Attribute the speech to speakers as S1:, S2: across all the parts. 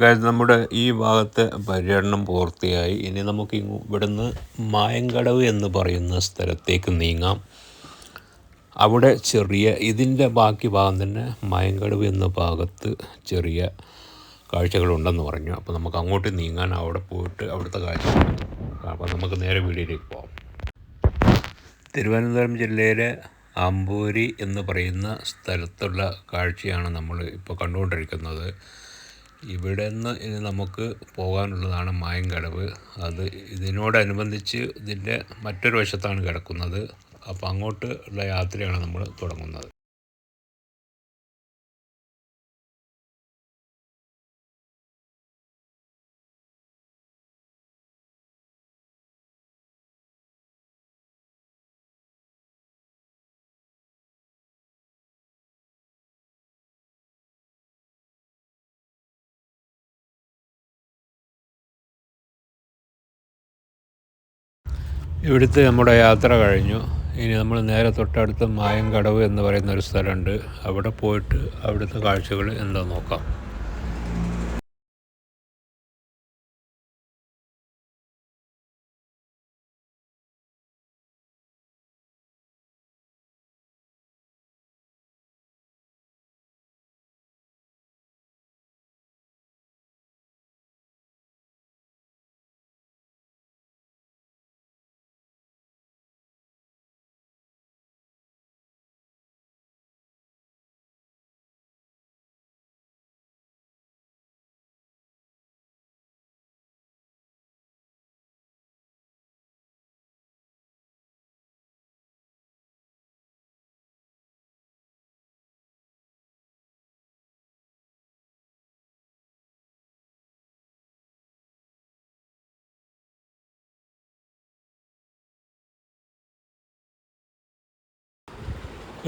S1: നമ്മുടെ ഈ ഭാഗത്തെ പര്യടനം പൂർത്തിയായി. ഇനി നമുക്ക് ഇവിടുന്ന് മായങ്കടവ് എന്ന് പറയുന്ന സ്ഥലത്തേക്ക് നീങ്ങാം. അവിടെ ചെറിയ ഇതിന്റെ ബാക്കി ഭാഗം തന്നെ മായങ്കടവ് എന്ന ഭാഗത്ത് ചെറിയ കാഴ്ചകളുണ്ടെന്ന് പറഞ്ഞു. അപ്പോൾ നമുക്ക് അങ്ങോട്ട് നീങ്ങാൻ അവിടെ പോയിട്ട് അവിടുത്തെ കാഴ്ച അപ്പോൾ നമുക്ക് നേരെ വീഡിയോയിലേക്ക് പോകാം തിരുവനന്തപുരം ജില്ലയിലെ അമ്പൂരി എന്ന് പറയുന്ന സ്ഥലത്തുള്ള കാഴ്ചയാണ് നമ്മൾ ഇപ്പോൾ കണ്ടുകൊണ്ടിരിക്കുന്നത്. ഇവിടെ നിന്ന് ഇനി നമുക്ക് പോകാനുള്ളതാണ് മായങ്കടവ്. അത് ഇതിനോടനുബന്ധിച്ച് ഇതിന്റെ മറ്റൊരു വശത്താണ് കിടക്കുന്നത്. അപ്പോൾ അങ്ങോട്ട് ഉള്ള യാത്രയാണ് നമ്മൾ തുടങ്ങുന്നത്. ഇവിടുത്തെ നമ്മുടെ യാത്ര കഴിഞ്ഞു. ഇനി നമ്മൾ നേരെ തൊട്ടടുത്ത് മായങ്കടവ് എന്ന് പറയുന്ന ഒരു സ്ഥലമുണ്ട്. അവിടെ പോയിട്ട് അവിടുത്തെ കാഴ്ചകൾ എന്താ നോക്കാം.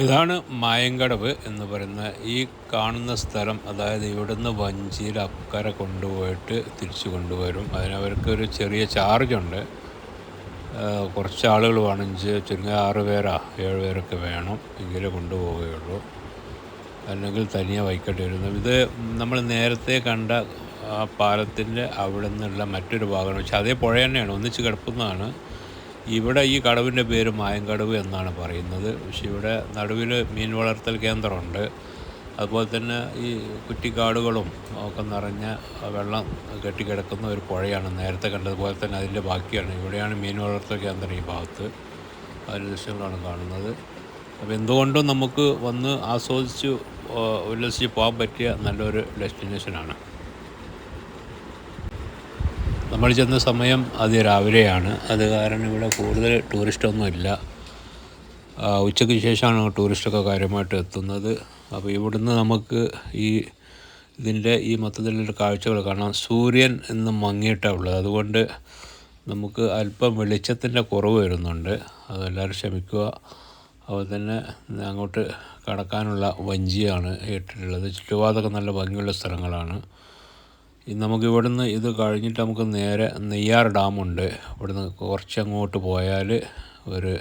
S1: ഇതാണ് മായങ്കടവ് എന്ന് പറയുന്ന ഈ കാണുന്ന സ്ഥലം. അതായത് ഇവിടുന്ന് വഞ്ചിയിൽ അക്കരെ കൊണ്ടുപോയിട്ട് തിരിച്ചു കൊണ്ടുവരും. അതിനവർക്കൊരു ചെറിയ ചാർജുണ്ട് കുറച്ച് ആളുകൾ വേണമെങ്കിൽ ചുരുങ്ങിയ ആറ് പേരാ ഏഴ് പേരൊക്കെ വേണം എങ്കിലേ കൊണ്ടുപോവുകയുള്ളൂ. അല്ലെങ്കിൽ തനിയെ വൈക്കട്ടെ വരുന്നു. ഇത് നമ്മൾ നേരത്തെ കണ്ട ആ പാലത്തിന്റെ അവിടെ നിന്നുള്ള മറ്റൊരു ഭാഗമാണ്. അതേ പുഴ തന്നെയാണ്. ഒന്നിച്ച് കിടക്കുന്നതാണ്. ഇവിടെ ഈ കടവിന്റെ പേര് മായങ്കടവ് എന്നാണ് പറയുന്നത്. പക്ഷേ ഇവിടെ നടുവിൽ മീൻ വളർത്തൽ കേന്ദ്രമുണ്ട്. അതുപോലെ തന്നെ ഈ കുറ്റിക്കാടുകളും ഒക്കെ നിറഞ്ഞ വെള്ളം കെട്ടിക്കിടക്കുന്ന ഒരു പുഴയാണ് നേരത്തെ കണ്ടതുപോലെ തന്നെ അതിന്റെ ബാക്കിയാണ്. ഇവിടെയാണ് മീൻ വളർത്തൽ കേന്ദ്രം ഈ ഭാഗത്ത്. അതിന്റെ ദൃശ്യങ്ങളാണ് കാണുന്നത്. അപ്പോൾ എന്തുകൊണ്ടും നമുക്ക് വന്ന് ആസ്വദിച്ച് ഉല്ലസിച്ച് പോകാൻ പറ്റിയ നല്ലൊരു ഡെസ്റ്റിനേഷനാണ്. നമ്മൾ ചെന്ന സമയം അത് രാവിലെയാണ് അത് കാരണം ഇവിടെ കൂടുതൽ ടൂറിസ്റ്റൊന്നും ഇല്ല. ഉച്ചയ്ക്ക് ശേഷമാണ് ടൂറിസ്റ്റൊക്കെ കാര്യമായിട്ട് എത്തുന്നത്. അപ്പോൾ ഇവിടുന്ന് നമുക്ക് ഈ ഇതിന്റെ ഈ മൊത്തത്തിലുള്ള കാഴ്ചകൾ കാണാം. സൂര്യൻ ഇന്ന് മങ്ങിയിട്ടാണ് ഉള്ളത്. അതുകൊണ്ട് നമുക്ക് അല്പം വെളിച്ചത്തിന്റെ കുറവ് വരുന്നുണ്ട്. അതെല്ലാവരും ക്ഷമിക്കുക. അതുപോലെ തന്നെ അങ്ങോട്ട് കടക്കാനുള്ള വഞ്ചിയാണ് ഇട്ടിട്ടുള്ളത്. ചുറ്റുപാതൊക്കെ നല്ല ഭംഗിയുള്ള സ്ഥലങ്ങളാണ്. നമുക്ക് ഇവിടുന്ന് ഇത് കഴിഞ്ഞിട്ട് നമുക്ക് നേരെ നെയ്യാർ ഡാമുണ്ട്. ഇവിടുന്ന് കുറച്ച് അങ്ങോട്ട് പോയാൽ ഒരു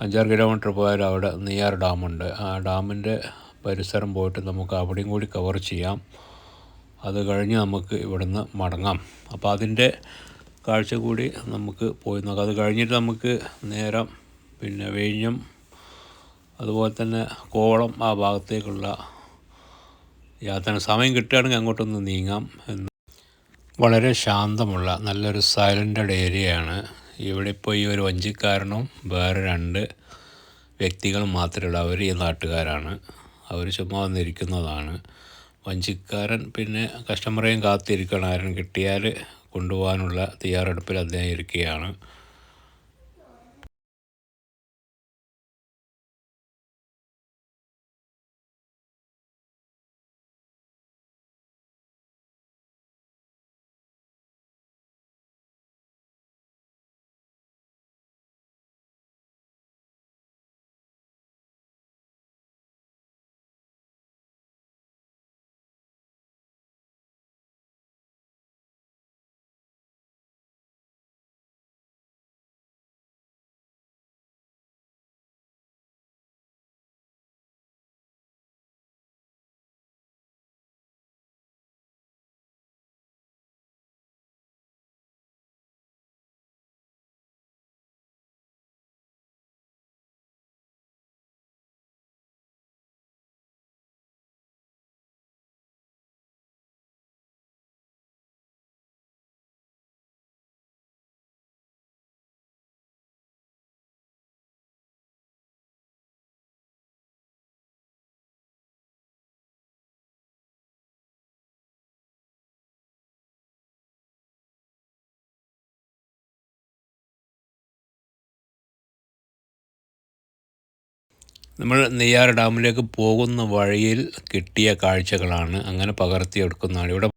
S1: അഞ്ചാറ് കിലോമീറ്റർ പോയാൽ അവിടെ നെയ്യാർ ഡാമുണ്ട്. ആ ഡാമിന്റെ പരിസരം പോയിട്ട് നമുക്ക് അവിടെയും കൂടി കവർ ചെയ്യാം. അത് കഴിഞ്ഞ് നമുക്ക് ഇവിടുന്ന് മടങ്ങാം. അപ്പോൾ അതിന്റെ കാഴ്ച കൂടി നമുക്ക് പോയി നോക്കാം. അത് കഴിഞ്ഞിട്ട് നമുക്ക് നേരം പിന്നെ വേഞ്ഞം അതുപോലെ തന്നെ കോവളം ആ ഭാഗത്തേക്കുള്ള യാത്ര സമയം കിട്ടുകയാണെങ്കിൽ അങ്ങോട്ടൊന്ന് നീങ്ങാം എന്ന്. വളരെ ശാന്തമുള്ള നല്ലൊരു സൈലന്റഡ് ഏരിയയാണ്. ഇവിടെ ഇപ്പോൾ ഈ ഒരു വഞ്ചിക്കാരനും വേറെ രണ്ട് വ്യക്തികൾ മാത്രമേ ഉള്ളൂ അവർ ഈ നാട്ടുകാരാണ്. അവർ ചുമ്മാ വന്നിരിക്കുന്നതാണ്. വഞ്ചിക്കാരൻ പിന്നെ കസ്റ്റമറേയും കാത്തിരിക്കണം ആരും കിട്ടിയാൽ കൊണ്ടുപോകാനുള്ള തയ്യാറെടുപ്പിൽ അദ്ദേഹം ഇരിക്കുകയാണ്. നമ്മൾ നെയ്യാർ ഡാമിലേക്ക് പോകുന്ന വഴിയിൽ കിട്ടിയ കാഴ്ചകളാണ്. അങ്ങനെ പകർത്തിയെടുക്കുന്നതാണ് ഇവിടെ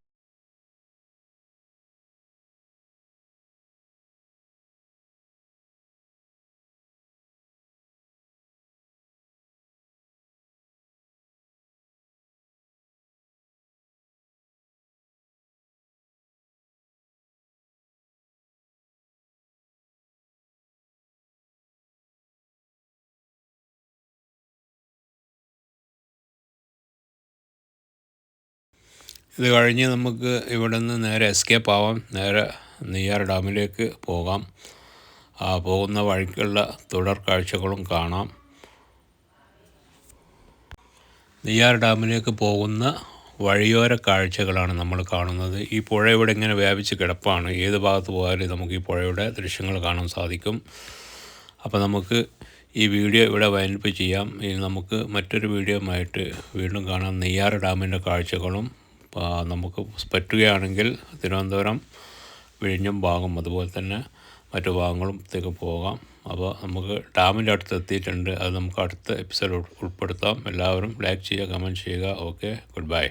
S1: ഇത് കഴിഞ്ഞ് നമുക്ക് ഇവിടെ നിന്ന് നേരെ എസ്കേപ്പ് ആവാം. നേരെ നെയ്യാർ ഡാമിലേക്ക് പോകാം. പോകുന്ന വഴിക്കുള്ള തുടർ കാഴ്ചകളും കാണാം. നെയ്യാർ ഡാമിലേക്ക് പോകുന്ന വഴിയോര കാഴ്ചകളാണ് നമ്മൾ കാണുന്നത്. ഈ പുഴ ഇവിടെ ഇങ്ങനെ വ്യാപിച്ച് കിടപ്പാണ്. ഏത് ഭാഗത്ത് പോയാലും നമുക്ക് ഈ പുഴയുടെ ദൃശ്യങ്ങൾ കാണാൻ സാധിക്കും. അപ്പോൾ നമുക്ക് ഈ വീഡിയോ ഇവിടെ വൈൻഡപ്പ് ചെയ്യാം. ഇനി നമുക്ക് മറ്റൊരു വീഡിയോയുമായിട്ട് വീണ്ടും കാണാം. നെയ്യാർ ഡാമിന്റെ കാഴ്ചകളും നമുക്ക് പറ്റുകയാണെങ്കിൽ തിരുവനന്തപുരം വിഴിഞ്ഞം ഭാഗം അതുപോലെ തന്നെ മറ്റു ഭാഗങ്ങളുംത്തേക്ക് പോകാം. അപ്പോൾ നമുക്ക് ഡാമിന്റെ അടുത്ത് എത്തിയിട്ടുണ്ട്. അത് നമുക്ക് അടുത്ത എപ്പിസോഡ് ഉൾപ്പെടുത്താം. എല്ലാവരും ലൈക്ക് ചെയ്യുക കമന്റ് ചെയ്യുക. Okay good bye.